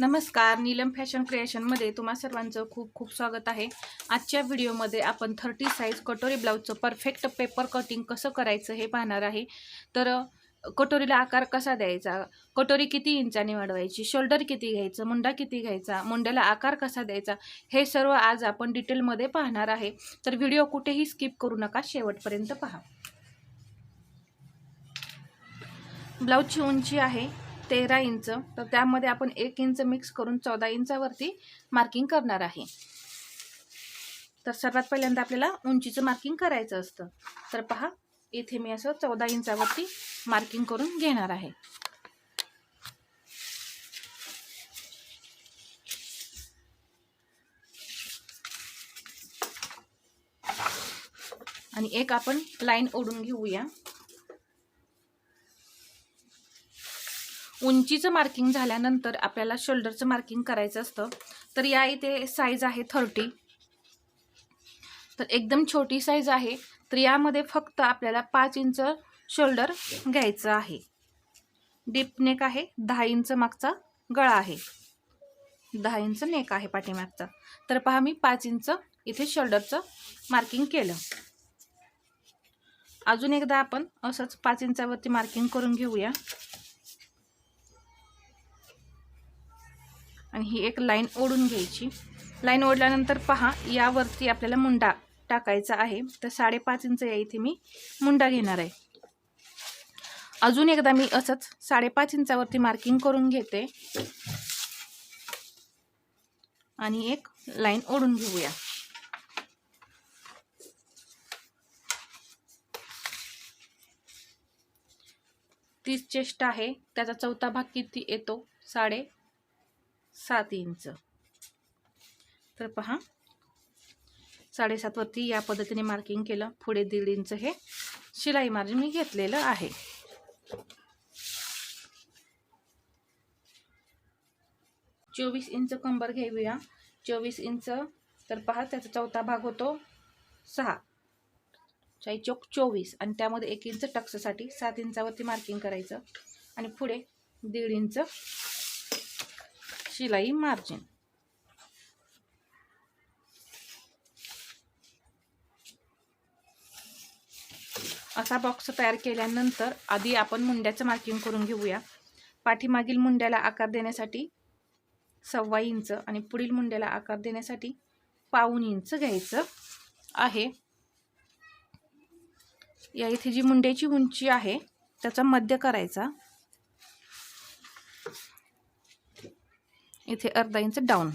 नमस्कार नीलम फॅशन क्रिएशनमध्ये तुम्हा सर्वांचं खूप खूप स्वागत आहे. आजच्या व्हिडिओमध्ये आपण थर्टी साईज कटोरी ब्लाऊजचं परफेक्ट पेपर कटिंग कसं करायचं हे पाहणार आहे. तर कटोरीला आकार कसा द्यायचा? कटोरी किती इंचाने वाढवायची? शोल्डर किती घ्यायचं? मुंडा किती घ्यायचा? मुंड्याला आकार कसा द्यायचा? हे सर्व आज आपण डिटेलमध्ये पाहणार आहे. तर व्हिडिओ कुठेही स्किप करू नका शेवटपर्यंत पहा. ब्लाऊजची उंची आहे तेरा इंच तर त्यामध्ये आपण एक इंच मिक्स करून चौदा इंचावरती मार्किंग करणार आहे. तर सर्वात पहिल्यांदा आपल्याला उंचीचं मार्किंग करायचं असतं. तर पहा इथे मी असं चौदा इंचावरती मार्किंग करून घेणार आहे. आणि एक आपण लाईन ओढून घेऊया. उंचीचं मार्किंग झाल्यानंतर आपल्याला शोल्डरचं मार्किंग करायचं असतं. तर या इथे साईज आहे थर्टी तर एकदम छोटी साईज आहे. तर यामध्ये फक्त आपल्याला पाच इंच शोल्डर घ्यायचं आहे. डीप नेक आहे. दहा इंच मागचा गळा आहे. दहा इंच नेक आहे पाठीमागचा. तर पहा मी पाच इंच इथे शोल्डरचं मार्किंग केलं. अजून एकदा आपण असंच पाच इंचावरती मार्किंग करून घेऊया. आणि ही एक लाईन ओढून घ्यायची. लाईन ओढल्यानंतर पहा यावरती आपल्याला मुंडा टाकायचा आहे. तर साडेपाच इंच या इथे मी मुंडा घेणार आहे. अजून एकदा मी असंच साडेपाच इंचावरती मार्किंग करून घेते. आणि एक लाईन ओढून घेऊया. तीस चेष्ट आहे. त्याचा चौथा भाग किती येतो? साडे सात इंच. तर पहा. साडेसातवरती या पद्धतीने मार्किंग केलं. पुढे दीड इंच हे शिलाई मार्जिन मी घेतलेलं आहे. चोवीस इंच कंबर घेऊया. चोवीस इंच तर पहा त्याचा चौथा भाग होतो सहा. चाई चौक चोवीस. आणि त्यामध्ये एक इंच टक्ससाठी सात इंचावरती मार्किंग करायचं. आणि पुढे दीड इंच शिलाई मार्जिन असा बॉक्स तयार केल्यानंतर आधी आपण मुंड्याचं मार्किंग करून घेऊया. पाठीमागील मुंड्याला आकार देण्यासाठी सव्वा इंच आणि पुढील मुंड्याला आकार देण्यासाठी पाऊन इंच घ्यायचं आहे. या इथे जी मुंड्याची उंची आहे त्याचा मध्य करायचा. इथे अर्धा इंच डाऊन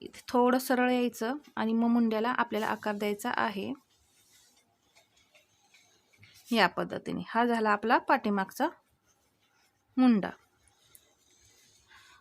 इथे थोडं सरळ यायचं आणि मग मुंड्याला आपल्याला आकार द्यायचा आहे. या पद्धतीने. हा झाला आपला पाठीमागचा मुंडा.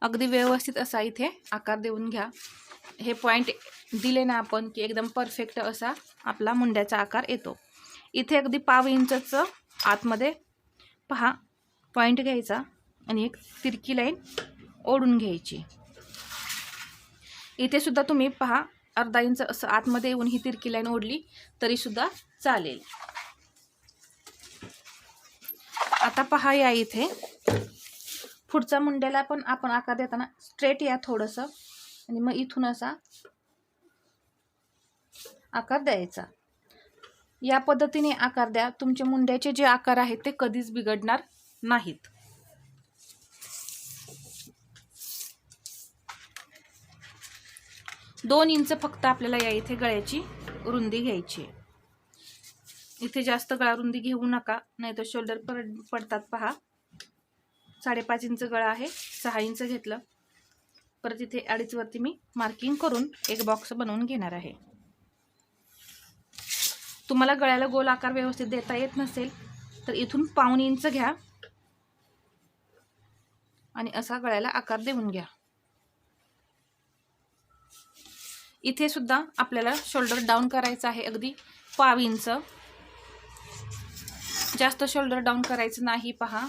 अगदी व्यवस्थित असा इथे आकार देऊन घ्या. हे पॉईंट दिले ना आपण की एकदम परफेक्ट असा आपला मुंड्याचा आकार येतो. इथे अगदी पाव इंचचं आतमध्ये पहा. पॉईंट घ्यायचा आणि एक तिरकी लाईन ओढून घ्यायची. इथे सुद्धा तुम्ही पहा अर्धा इंच असं आतमध्ये येऊन ही तिरकी लाईन ओढली तरीसुद्धा चालेल. आता पहा या इथे. पुढचा मुंड्याला पण आपण आकार देताना स्ट्रेट या थोडंसं आणि मग इथून असा आकार द्यायचा. या पद्धतीने आकार द्या. तुमच्या मुंड्याचे जे आकार आहेत ते कधीच बिघडणार नाहीत. दोन इंच फक्त आपल्याला या इथे गळ्याची रुंदी घ्यायची आहे. इथे जास्त गळा रुंदी घेऊ नका नाही तर शोल्डर पड पडतात पहा. साडेपाच इंच गळा आहे सहा इंच घेतलं. परत इथे अडीचवरती मी मार्किंग करून एक बॉक्स बनवून घेणार आहे. तुम्हाला गळ्याला गोल आकार व्यवस्थित देता येत नसेल तर इथून पाऊण इंच घ्या. आणि असा गळ्याला आकार देऊन घ्या. इथे सुद्धा आपल्याला शोल्डर डाऊन करायचं आहे अगदी पाव इंच. जास्त शोल्डर डाऊन करायचं नाही पहा.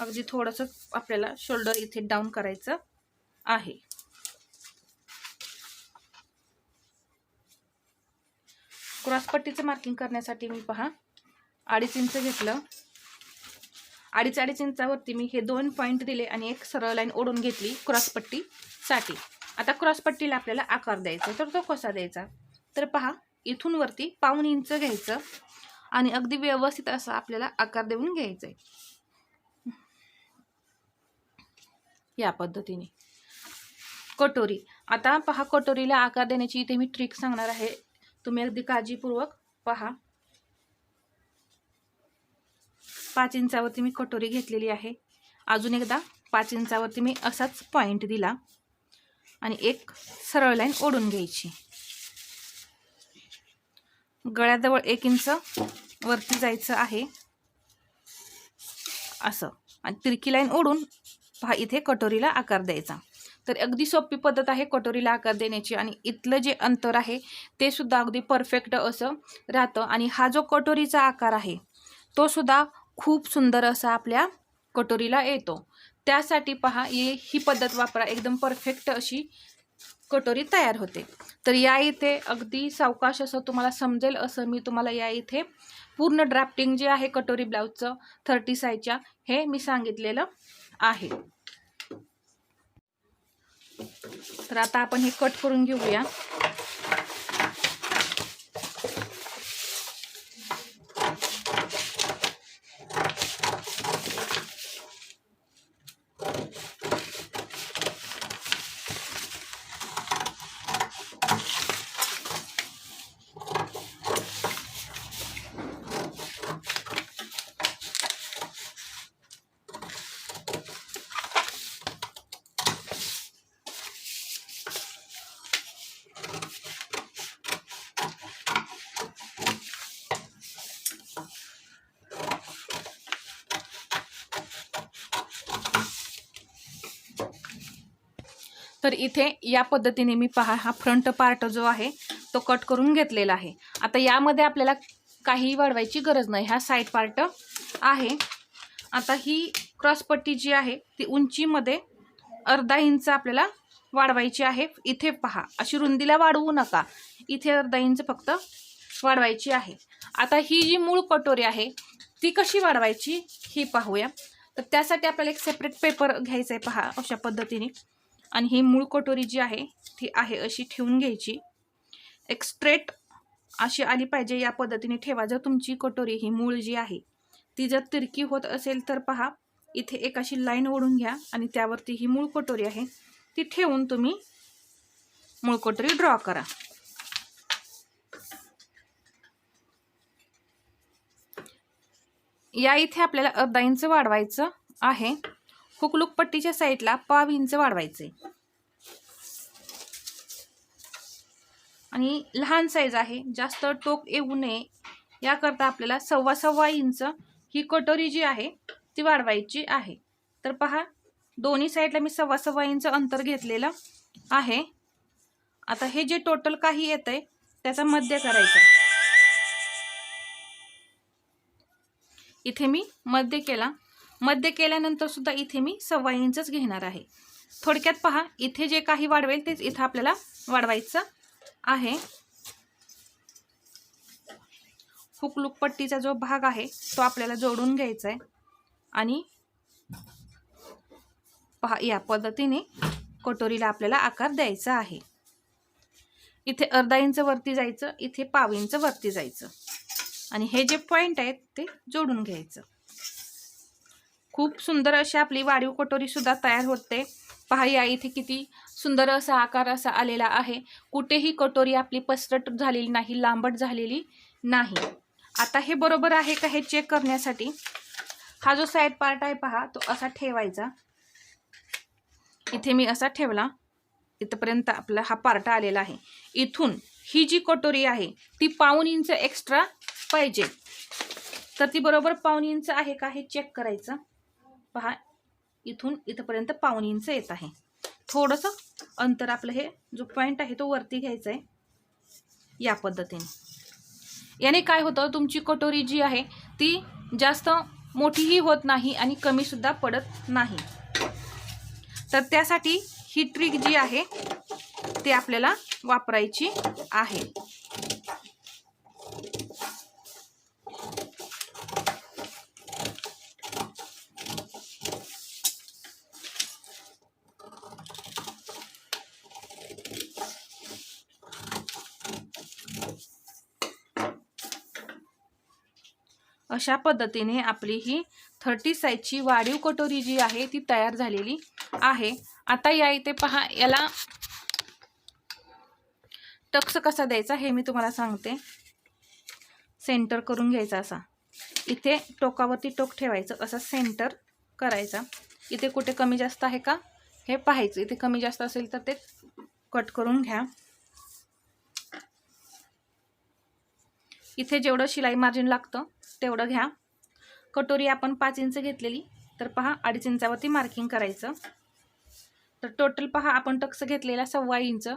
अगदी थोडंसं आपल्याला शोल्डर इथे डाऊन करायचं आहे. क्रॉसपट्टीचं मार्किंग करण्यासाठी मी पहा अडीच इंच घेतलं. अडीच अडीच इंचावरती मी हे दोन पॉईंट दिले आणि एक सरळ लाईन ओढून घेतली क्रॉसपट्टीसाठी आता क्रॉसपट्टीला आपल्याला आकार द्यायचा तर तो कसा द्यायचा? तर पहा इथून वरती पाऊन इंच घ्यायचं आणि अगदी व्यवस्थित असा आपल्याला आकार देऊन घ्यायचा आहे. या पद्धतीने. कटोरी. आता पहा कटोरीला आकार देण्याची इथे मी ट्रिक सांगणार आहे. तुम्ही अगदी काळजीपूर्वक पहा. पाच इंचावरती मी कटोरी घेतलेली आहे. अजून एकदा पाच इंचावरती मी असाच पॉईंट दिला. आणि एक सरळ लाईन ओढून घ्यायची. गळ्याजवळ एक इंच वरती जायचं आहे. असं. आणि तिरकी लाईन ओढून पहा इथे कटोरीला आकार द्यायचा. तर अगदी सोपी पद्धत आहे कटोरीला आकार देण्याची आणि इथलं जे अंतर आहे ते सुद्धा अगदी परफेक्ट असं राहतं. आणि हा जो कटोरीचा आकार आहे तो सुद्धा खूप सुंदर असा आपल्या कटोरीला येतो. त्यासाठी पहा ये ही पद्धत वापरा. एकदम परफेक्ट अशी कटोरी तयार होते. तर या इथे अगदी सावकाश असं तुम्हाला समजेल असं मी तुम्हाला या इथे पूर्ण ड्राफ्टिंग जे आहे कटोरी ब्लाऊजचं थर्टी सायच्या हे मी सांगितलेलं आहे. तर आता आपण हे कट करून घेऊया. तर इथे या पद्धतीने मी पहा हा फ्रंट पार्ट जो आहे तो कट करून घेतलेला आहे. आता यामध्ये आपल्याला काही वाढवायची गरज नाही. हा साईड पार्ट आहे. आता ही क्रॉसपट्टी जी आहे ती उंचीमध्ये अर्धा इंच आपल्याला वाढवायची आहे. इथे पहा अशी रुंदीला वाढवू नका. इथे अर्धा इंच फक्त वाढवायची आहे. आता ही जी मूळ कटोरी आहे ती कशी वाढवायची ही पाहूया. तर त्यासाठी आपल्याला एक सेपरेट पेपर घ्यायचा आहे पहा अशा पद्धतीने. आणि ही मूळ कटोरी जी आहे ती आहे अशी ठेवून घ्यायची. एक स्ट्रेट अशी आली पाहिजे या पद्धतीने ठेवा. जर तुमची कटोरी ही मूळ जी आहे ती जर तिरकी होत असेल तर पहा इथे एक अशी लाईन ओढून घ्या आणि त्यावरती ही मूळ कटोरी आहे ती ठेवून तुम्ही मूळ कटोरी ड्रॉ करा. या इथे आपल्याला अर्धा इंच वाढवायचं आहे. हुकलूक पट्टीच्या साईडला पाव इंच वाढवायचे. आणि लहान साईज आहे जास्त टोक येऊ नये. याकरता आपल्याला सव्वा सव्वा इंच ही कटोरी जी आहे ती वाढवायची आहे. तर पहा दोन्ही साईडला मी सव्वा सव्वा इंच अंतर घेतलेलं आहे. आता हे जे टोटल काही येत आहे त्याचा मध्य करायचा. इथे मी मध्य केला. मध्य केल्यानंतर सुद्धा इथे मी सव्वा इंचच घेणार आहे. थोडक्यात पहा इथे जे काही वाढवेल तेच इथं आपल्याला वाढवायचं आहे. हुकलूक पट्टीचा जो भाग आहे तो आपल्याला जोडून घ्यायचा आहे आणि पहा या पद्धतीने कटोरीला आपल्याला आकार द्यायचा आहे. इथे अर्धा इंच वरती जायचं इथे पाव इंच वरती जायचं. आणि हे जे पॉईंट आहेत ते जोडून घ्यायचं. खूप सुंदर अशी आपली वाढीव कटोरी सुद्धा तयार होते. पहा या इथे किती सुंदर असा आकार असा आलेला आहे. कुठेही कटोरी आपली पसरट झालेली नाही लांबट झालेली नाही. आता हे बरोबर आहे का हे चेक करण्यासाठी? हा जो साईड पार्ट आहे पहा तो असा ठेवायचा. इथे मी असा ठेवला. इथपर्यंत आपला हा पार्ट आलेला आहे. इथून ही जी कटोरी आहे ती पाऊन इंच एक्स्ट्रा पाहिजे. तर ती बरोबर पाऊन इंच आहे का हे चेक करायचं. पहा इथून इथंपर्यंत पाऊन इंच येत आहे. थोडंसं अंतर आपलं हे जो पॉईंट आहे तो वरती घ्यायचा आहे. या पद्धतीने. याने काय होतं तुमची कटोरी जी आहे ती जास्त मोठीही होत नाही आणि कमीसुद्धा पडत नाही. तर त्यासाठी ही ट्रिक जी आहे ती आपल्याला वापरायची आहे. अशा पद्धतीने आपली ही थर्टी साईजची वाढीव कटोरी जी आहे ती तयार झालेली आहे. आता या इथे पहा याला टक्स कसा द्यायचा हे मी तुम्हाला सांगते. सेंटर करून घ्यायचा असा. इथे टोकावरती टोक ठेवायचं असं सेंटर करायचा. इथे कुठे कमी जास्त आहे का? हे पाहायचं. इथे कमी जास्त असेल तर ते कट करून घ्या. इथे जेवढं शिलाई मार्जिन लागतं तेवढं घ्या. कटोरी आपण पाच इंच घेतलेली. तर पहा अडीच इंचावरती मार्किंग करायचं. तर टोटल पहा आपण टक्स घेतलेला सव्वा इंच.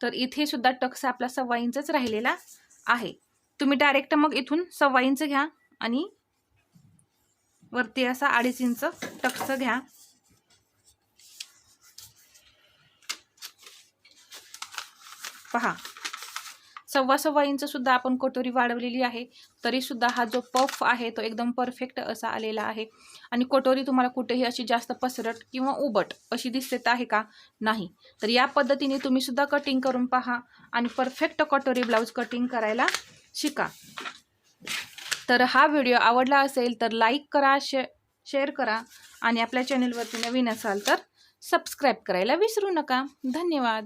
तर इथे सुद्धा टक्स आपला सव्वा इंचच राहिलेला आहे. तुम्ही डायरेक्ट मग इथून सव्वा इंच घ्या आणि वरती असा अडीच इंच टक्स घ्या. पहा सव्वा सव्वा इंच सुद्धा आपण कटोरी वाढवलेली आहे. तरी सुद्धा हा जो पफ आहे तो एकदम परफेक्ट असा आलेला आहे. आणि कटोरी तुम्हाला कुठेही अशी जास्त पसरट किंवा उबट अशी दिसते आहे का? नाही. तर या पद्धतीने तुम्ही सुद्धा कटिंग करून पहा आणि परफेक्ट कटोरी ब्लाऊज कटिंग करायला शिका. तर हा व्हिडिओ आवडला असेल तर लाईक करा शे शेअर करा आणि आपल्या चॅनलवरती नवीन असाल तर सबस्क्राईब करायला विसरू नका. धन्यवाद.